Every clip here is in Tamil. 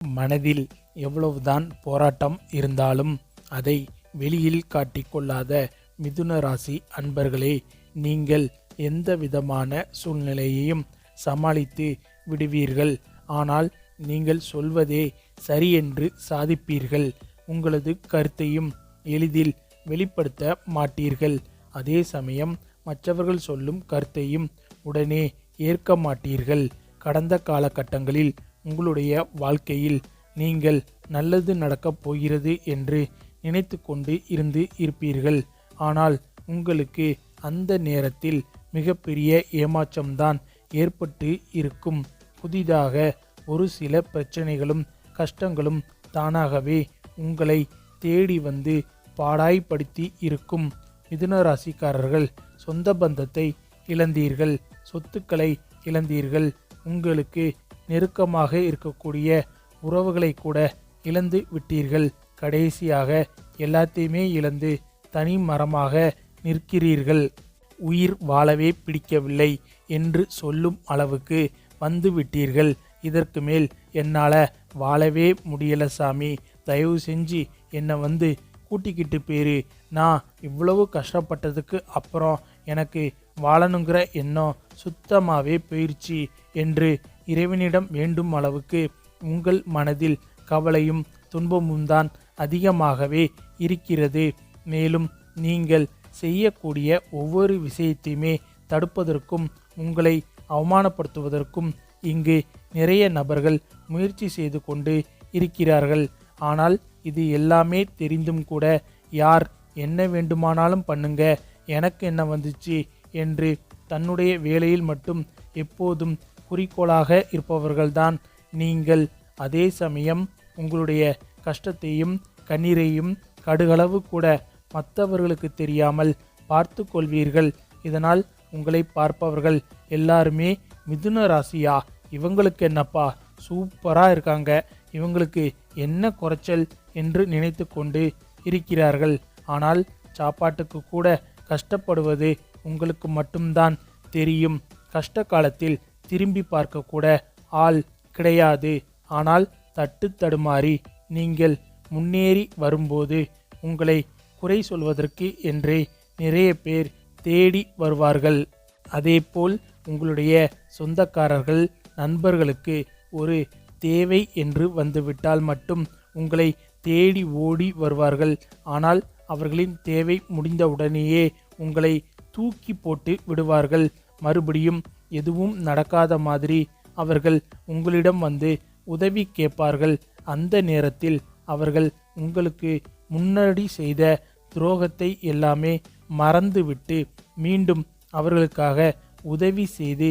மனதில் எவ்வளவுதான் போராட்டம் இருந்தாலும் அதை வெளியில் காட்டிக்கொள்ளாத மிதுன ராசி அன்பர்களே நீங்கள் எந்த விதமான சூழ்நிலையையும் சமாளித்து விடுவீர்கள். ஆனால் நீங்கள் சொல்வதே சரியென்று சாதிப்பீர்கள். உங்களது கருத்தையும் எளிதில் வெளிப்படுத்த மாட்டீர்கள். அதே சமயம் மற்றவர்கள் சொல்லும் கருத்தையும் உடனே ஏற்க மாட்டீர்கள். கடந்த காலகட்டங்களில் உங்களுடைய வாழ்க்கையில் நீங்கள் நல்லது நடக்கப் போகிறது என்று நினைத்து கொண்டு இருந்து இருப்பீர்கள். ஆனால் உங்களுக்கு அந்த நேரத்தில் மிகப்பெரிய ஏமாற்றம்தான் ஏற்பட்டு இருக்கும். புதிதாக ஒரு சில பிரச்சனைகளும் கஷ்டங்களும் தானாகவே உங்களை தேடி வந்து பாடாய்படுத்தி இருக்கும். மிதுன ராசிக்காரர்கள் சொந்த பந்தத்தை இழந்தீர்கள் சொத்துக்களை இழந்தீர்கள். உங்களுக்கு நெருக்கமாக இருக்கக்கூடிய உறவுகளை கூட இழந்து விட்டீர்கள். கடைசியாக எல்லாத்தையுமே இழந்து தனி மரமாக நிற்கிறீர்கள். உயிர் வாழவே பிடிக்கவில்லை என்று சொல்லும் அளவுக்கு வந்து விட்டீர்கள். இதற்கு மேல் என்னால் வாழவே முடியல சாமி. தயவு செஞ்சு என்னை வந்து கூட்டிக்கிட்டு போயிரு. நான் இவ்வளவு கஷ்டப்பட்டதுக்கு அப்புறம் எனக்கு வாழணுங்கிற எண்ணம் சுத்தமாகவே போயிடுச்சு என்று இறைவனிடம் வேண்டும் அளவுக்கு உங்கள் மனதில் கவலையும் துன்பமும் தான் அதிகமாகவே இருக்கிறது. மேலும் நீங்கள் செய்யக்கூடிய ஒவ்வொரு விஷயத்தையுமே தடுப்பதற்கும் உங்களை அவமானப்படுத்துவதற்கும் இங்கு நிறைய நபர்கள் முயற்சி செய்து கொண்டு இருக்கிறார்கள். ஆனால் இது எல்லாமே தெரிந்தும் கூட யார் என்ன வேண்டுமானாலும் பண்ணுங்க எனக்கு என்ன வந்துச்சு? என்று தன்னுடைய வேலையில் மட்டும் எப்போதும் குறிக்கோளாக இருப்பவர்கள்தான். நீங்கள் அதே சமயம் உங்களுடைய கஷ்டத்தையும் கண்ணீரையும் கடுகளவு கூட மற்றவர்களுக்கு தெரியாமல் பார்த்து கொள்வீர்கள். இதனால் உங்களை பார்ப்பவர்கள் எல்லாருமே மிதுன ராசியா? இவங்களுக்கு என்னப்பா? சூப்பராக இருக்காங்க. இவங்களுக்கு என்ன குறைச்சல் என்று நினைத்து கொண்டு இருக்கிறார்கள். ஆனால் சாப்பாட்டுக்கு கூட கஷ்டப்படுவது உங்களுக்கு மட்டும்தான் தெரியும். கஷ்ட காலத்தில் திரும்பி பார்க்க கூட ஆள் கிடையாது. ஆனால் தட்டு தடுமாறி நீங்கள் முன்னேறி வரும்போது உங்களை குறை சொல்வதற்கு என்றே நிறைய பேர் தேடி வருவார்கள். அதேபோல் உங்களுடைய சொந்தக்காரர்கள் நண்பர்களுக்கு ஒரு தேவை என்று வந்துவிட்டால் மட்டும் உங்களை தேடி ஓடி வருவார்கள். ஆனால் அவர்களின் தேவை முடிந்தவுடனேயே உங்களை தூக்கி போட்டு விடுவார்கள். மறுபடியும் எதுவும் நடக்காத மாதிரி அவர்கள் உங்களிடம் வந்து உதவி கேட்பார்கள். அந்த நேரத்தில் அவர்கள் உங்களுக்கு முன்னாடி செய்த துரோகத்தை எல்லாமே மறந்துவிட்டு மீண்டும் அவர்களுக்காக உதவி செய்து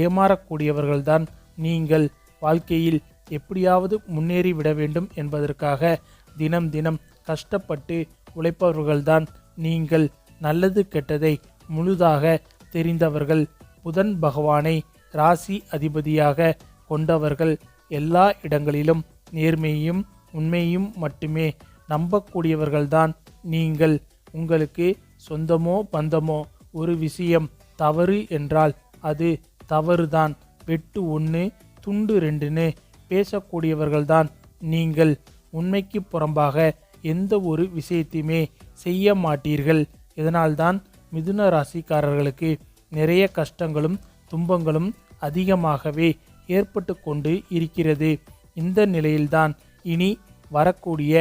ஏமாறக்கூடியவர்கள்தான் நீங்கள். வாழ்க்கையில் எப்படியாவது முன்னேறி விட வேண்டும் என்பதற்காக தினம் தினம் கஷ்டப்பட்டு உழைப்பவர்கள்தான் நீங்கள். நல்லது கெட்டதை முழுதாக தெரிந்தவர்கள் புதன் பகவானை ராசி அதிபதியாக கொண்டவர்கள் எல்லா இடங்களிலும் நேர்மையும் உண்மையும் மட்டுமே நம்பக்கூடியவர்கள்தான் நீங்கள். உங்களுக்கு சொந்தமோ பந்தமோ ஒரு விஷயம் தவறு என்றால் அது தவறுதான். வெட்டு ஒன்று துண்டு ரெண்டுன்னு பேசக்கூடியவர்கள்தான் நீங்கள். உண்மைக்கு புறம்பாக எந்த ஒரு விஷயத்தையுமே செய்ய மாட்டீர்கள். இதனால்தான் மிதுன ராசிக்காரர்களுக்கு நிறைய கஷ்டங்களும் துன்பங்களும் அதிகமாகவே ஏற்பட்டு கொண்டு இருக்கிறது. இந்த நிலையில்தான் இனி வரக்கூடிய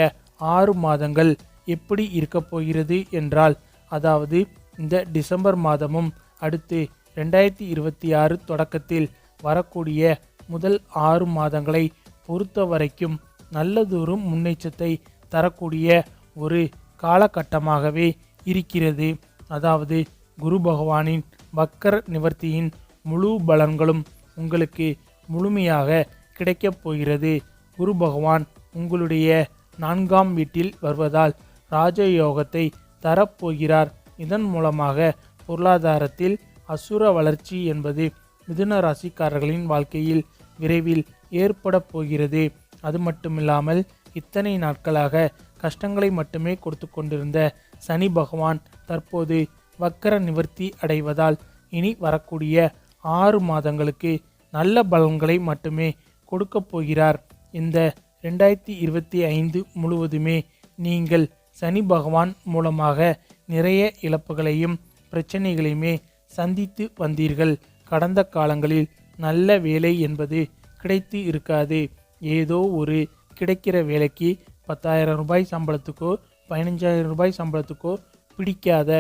ஆறு மாதங்கள் எப்படி இருக்கப் போகிறது என்றால் அதாவது இந்த டிசம்பர் மாதமும் அடுத்து ரெண்டாயிரத்தி இருபத்தி ஆறு தொடக்கத்தில் வரக்கூடிய முதல் ஆறு மாதங்களை பொறுத்த வரைக்கும் நல்லதொரு முன்னேற்றத்தை தரக்கூடிய ஒரு காலகட்டமாகவே இருக்கிறது. அதாவது குரு பகவானின் வக்கர நிவர்த்தியின் முழு பலன்களும் உங்களுக்கு முழுமையாக கிடைக்கப் போகிறது. குரு பகவான் உங்களுடைய நான்காம் வீட்டில் வருவதால் ராஜயோகத்தை தரப்போகிறார். இதன் மூலமாக பொருளாதாரத்தில் அசுர வளர்ச்சி என்பது மிதுன ராசிக்காரர்களின் வாழ்க்கையில் விரைவில் ஏற்பட போகிறது. அது மட்டுமில்லாமல் இத்தனை நாட்களாக கஷ்டங்களை மட்டுமே கொடுத்து கொண்டிருந்த சனி பகவான் தற்போது வக்கர நிவர்த்தி அடைவதால் இனி வரக்கூடிய ஆறு மாதங்களுக்கு நல்ல பலன்களை மட்டுமே கொடுக்க போகிறார். இந்த ரெண்டாயிரத்தி இருபத்தி ஐந்து முழுவதுமே நீங்கள் சனி பகவான் மூலமாக நிறைய இழப்புகளையும் பிரச்சனைகளையுமே சந்தித்து வந்தீர்கள். கடந்த காலங்களில் நல்ல வேலை என்பது கிடைத்து இருக்காது. ஏதோ ஒரு கிடைக்கிற வேலைக்கு பத்தாயிரம் ரூபாய் சம்பளத்துக்கோ பதினஞ்சாயிரம் ரூபாய் சம்பளத்துக்கோ பிடிக்காத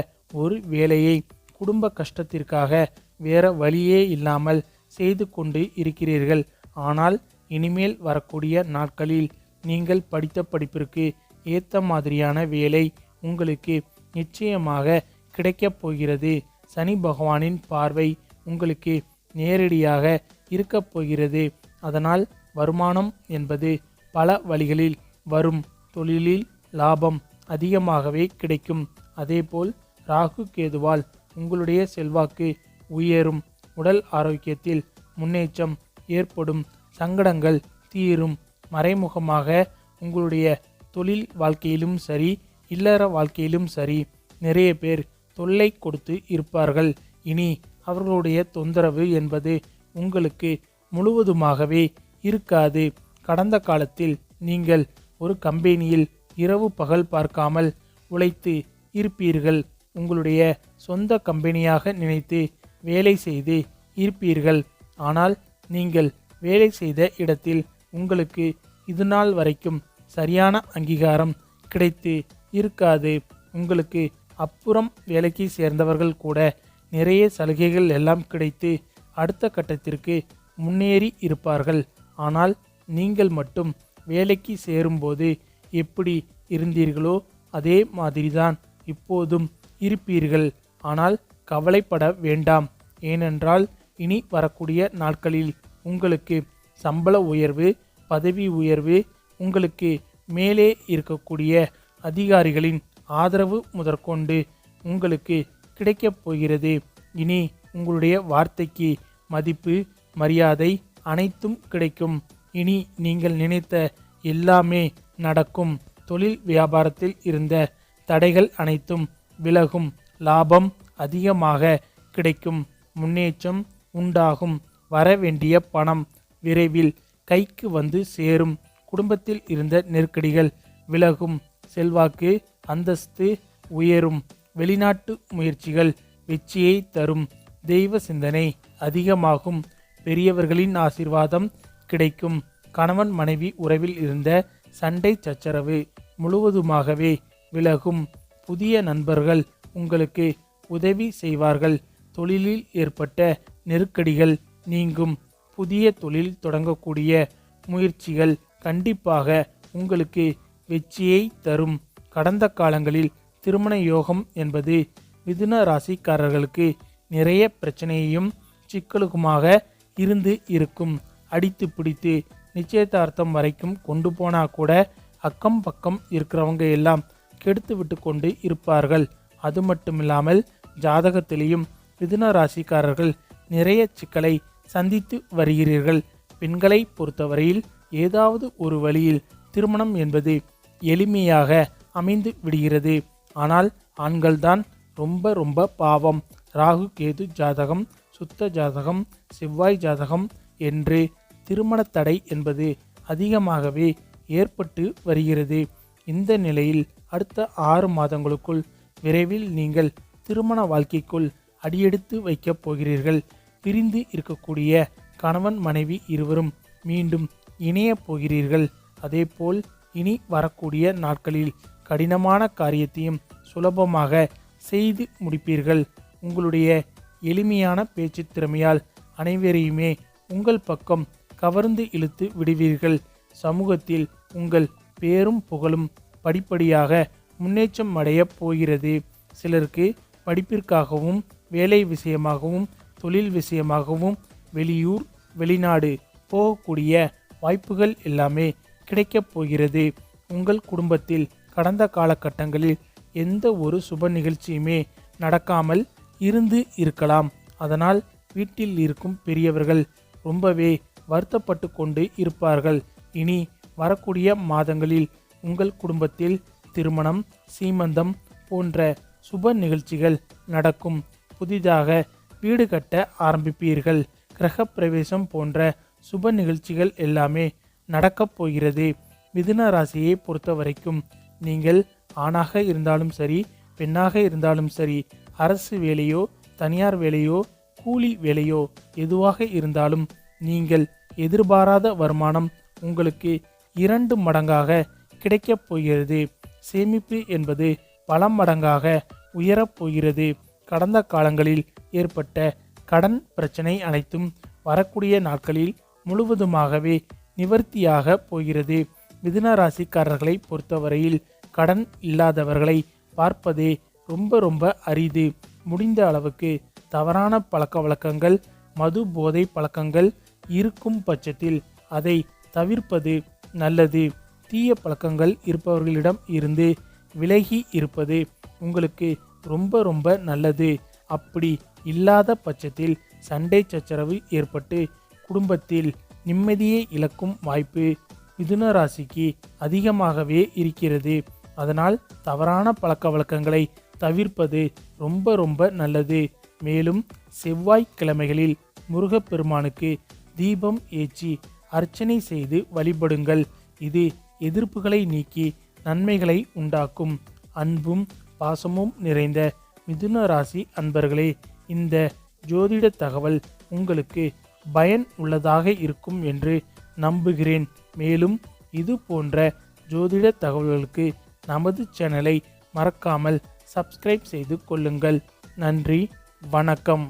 ஒரு வேலையை குடும்ப கஷ்டத்திற்காக வேற வழியே இல்லாமல் செய்து கொண்டு இருக்கிறீர்கள். ஆனால் இனிமேல் வரக்கூடிய நாட்களில் நீங்கள் படித்த படிப்பிற்கு ஏற்ற மாதிரியான வேலை உங்களுக்கு நிச்சயமாக கிடைக்கப் போகிறது. சனி பகவானின் பார்வை உங்களுக்கு நேரடியாக இருக்கப் போகிறது. அதனால் வருமானம் என்பது பல வழிகளில் வரும் தொழிலில் லாபம் அதிகமாகவே கிடைக்கும். அதேபோல் ராகு கேதுவால் உங்களுடைய செல்வாக்கு உயரும். உடல் ஆரோக்கியத்தில் முன்னேற்றம் ஏற்படும். சங்கடங்கள் தீரும். மறைமுகமாக உங்களுடைய தொழில் வாழ்க்கையிலும் சரி இல்லற வாழ்க்கையிலும் சரி நிறைய பேர் தொல்லை கொடுத்து இருப்பார்கள். இனி அவர்களுடைய தொந்தரவு என்பது உங்களுக்கு முழுவதுமாகவே இருக்காது. கடந்த காலத்தில் நீங்கள் ஒரு கம்பெனியில் இரவு பகல் பார்க்காமல் உழைத்து இருப்பீர்கள். உங்களுடைய சொந்த கம்பெனியாக நினைத்து வேலை செய்து இருப்பீர்கள். ஆனால் நீங்கள் வேலை செய்த இடத்தில் உங்களுக்கு இது நாள் வரைக்கும் சரியான அங்கீகாரம் கிடைத்து இருக்காது. உங்களுக்கு அப்புறம் வேலைக்கு சேர்ந்தவர்கள் கூட நிறைய சலுகைகள் எல்லாம் கிடைத்து அடுத்த கட்டத்திற்கு முன்னேறி இருப்பார்கள். ஆனால் நீங்கள் மட்டும் வேலைக்கு சேரும்போது எப்படி இருந்தீர்களோ அதே மாதிரிதான் இப்போதும் இருப்பீர்கள். ஆனால் கவலைப்பட வேண்டாம். ஏனென்றால் இனி வரக்கூடிய நாட்களில் உங்களுக்கு சம்பள உயர்வு பதவி உயர்வு உங்களுக்கு மேலே இருக்கக்கூடிய அதிகாரிகளின் ஆதரவு முதற்கொண்டு உங்களுக்கு கிடைக்கப் போகிறது. இனி உங்களுடைய வார்த்தைக்கு மதிப்பு மரியாதை அனைத்தும் கிடைக்கும். இனி நீங்கள் நினைத்த எல்லாமே நடக்கும். தொழில் வியாபாரத்தில் இருந்த தடைகள் அனைத்தும் விலகும். லாபம் அதிகமாக கிடைக்கும். முன்னேற்றம் உண்டாகும். வரவேண்டிய பணம் விரைவில் கைக்கு வந்து சேரும். குடும்பத்தில் இருந்த நெருக்கடிகள் விலகும். செல்வாக்கு அந்தஸ்து உயரும். வெளிநாட்டு முயற்சிகள் வெற்றியை தரும். தெய்வ சிந்தனை அதிகமாகும். பெரியவர்களின் ஆசிர்வாதம் கிடைக்கும். கணவன் மனைவி உறவில் இருந்த சண்டை சச்சரவு முழுவதுமாகவே விலகும். புதிய நண்பர்கள் உங்களுக்கு உதவி செய்வார்கள். தொழிலில் ஏற்பட்ட நெருக்கடிகள் நீங்கும். புதிய தொழில் தொடங்கக்கூடிய முயற்சிகள் கண்டிப்பாக உங்களுக்கு வெற்றியை தரும். கடந்த காலங்களில் திருமண யோகம் என்பது மிதுன ராசிக்காரர்களுக்கு நிறைய பிரச்சனையையும் சிக்கலுக்குமாக இருந்து இருக்கும். அடித்து பிடித்து நிச்சயதார்த்தம் வரைக்கும் கொண்டு போனா கூட அக்கம் பக்கம் இருக்கிறவங்க எல்லாம் கெடுத்து விட்டு கொண்டு இருப்பார்கள். அது மட்டுமில்லாமல் ஜாதகத்திலேயும் மிதுன ராசிக்காரர்கள் நிறைய சிக்கலை சந்தித்து வருகிறீர்கள். பெண்களை பொறுத்தவரையில் ஏதாவது ஒரு வழியில் திருமணம் என்பது எளிமையாக அமைந்து விடுகிறது. ஆனால் ஆண்கள்தான் ரொம்ப ரொம்ப பாவம். ராகு கேது ஜாதகம் சுத்த ஜாதகம் செவ்வாய் ஜாதகம் என்று திருமண தடை என்பது அதிகமாகவே ஏற்பட்டு வருகிறது. இந்த நிலையில் அடுத்த ஆறு மாதங்களுக்குள் விரைவில் நீங்கள் திருமண வாழ்க்கைக்குள் அடியெடுத்து வைக்கப் போகிறீர்கள். பிரிந்து இருக்கக்கூடிய கணவன் மனைவி இருவரும் மீண்டும் இணையப் போகிறீர்கள். அதேபோல் இனி வரக்கூடிய நாட்களில் கடினமான காரியத்தையும் சுலபமாக செய்து முடிப்பீர்கள். உங்களுடைய எளிமையான பேச்சு திறமையால் அனைவரையுமே உங்கள் பக்கம் கவர்ந்து இழுத்து விடுவீர்கள். சமூகத்தில் உங்கள் பேரும் புகழும் படிப்படியாக முன்னேற்றம் அடையப் போகிறது. சிலருக்கு படிப்பிற்காகவும் வேலை விஷயமாகவும் தொழில் விஷயமாகவும் வெளியூர் வெளிநாடு போகக்கூடிய வாய்ப்புகள் எல்லாமே கிடைக்கப் போகிறது. உங்கள் குடும்பத்தில் கடந்த காலகட்டங்களில் எந்த ஒரு சுப நிகழ்ச்சியுமே நடக்காமல் இருந்து இருக்கலாம். அதனால் வீட்டில் இருக்கும் பெரியவர்கள் ரொம்பவே வருத்தப்பட்டு கொண்டு இருப்பார்கள். இனி வரக்கூடிய மாதங்களில் உங்கள் குடும்பத்தில் திருமணம் சீமந்தம் போன்ற சுப நிகழ்ச்சிகள் நடக்கும். புதிதாக வீடு கட்ட ஆரம்பிப்பீர்கள். கிரகப்பிரவேசம் போன்ற சுப நிகழ்ச்சிகள் எல்லாமே நடக்கப் போகிறது. மிதுன ராசியை பொறுத்த வரைக்கும் நீங்கள் ஆணாக இருந்தாலும் சரி பெண்ணாக இருந்தாலும் சரி அரசு வேலையோ தனியார் வேலையோ கூலி வேலையோ எதுவாக இருந்தாலும் நீங்கள் எதிர்பாராத வருமானம் உங்களுக்கு இரண்டு மடங்காக கிடைக்கப் போகிறது. சேமிப்பு என்பது பல மடங்காக உயரப் போகிறது. கடந்த காலங்களில் ஏற்பட்ட கடன் பிரச்சனை அனைத்தும் வரக்கூடிய நாட்களில் முழுவதுமாகவே நிவர்த்தியாக போகிறது. மிதுன ராசிக்காரர்களை பொறுத்தவரையில் கடன் இல்லாதவர்களை பார்ப்பதே ரொம்ப ரொம்ப அரிது. முடிந்த அளவுக்கு தவறான பழக்க வழக்கங்கள் மது போதை பழக்கங்கள் இருக்கும் பட்சத்தில் அதை தவிர்ப்பது நல்லது. தீய பழக்கங்கள் இருப்பவர்களிடம் இருந்து விலகி இருப்பது உங்களுக்கு ரொம்ப ரொம்ப நல்லது. அப்படி இல்லாத பட்சத்தில் சண்டை சச்சரவு ஏற்பட்டு குடும்பத்தில் நிம்மதியை இழக்கும் வாய்ப்பு மிதுன ராசிக்கு அதிகமாகவே இருக்கிறது. அதனால் தவறான பழக்க வழக்கங்களை தவிர்ப்பது ரொம்ப ரொம்ப நல்லது. மேலும் செவ்வாய்க்கிழமைகளில் முருகப்பெருமானுக்கு தீபம் ஏற்றி அர்ச்சனை செய்து வழிபடுங்கள். இது எதிர்ப்புகளை நீக்கி நன்மைகளை உண்டாக்கும். அன்பும் பாசமும் நிறைந்த மிதுன ராசி அன்பர்களே இந்த ஜோதிட தகவல் உங்களுக்கு பயன் உள்ளதாக இருக்கும் என்று நம்புகிறேன். மேலும் இது போன்ற ஜோதிட தகவல்களுக்கு நமது சேனலை மறக்காமல் சப்ஸ்கிரைப் செய்து கொள்ளுங்கள். நன்றி வணக்கம்.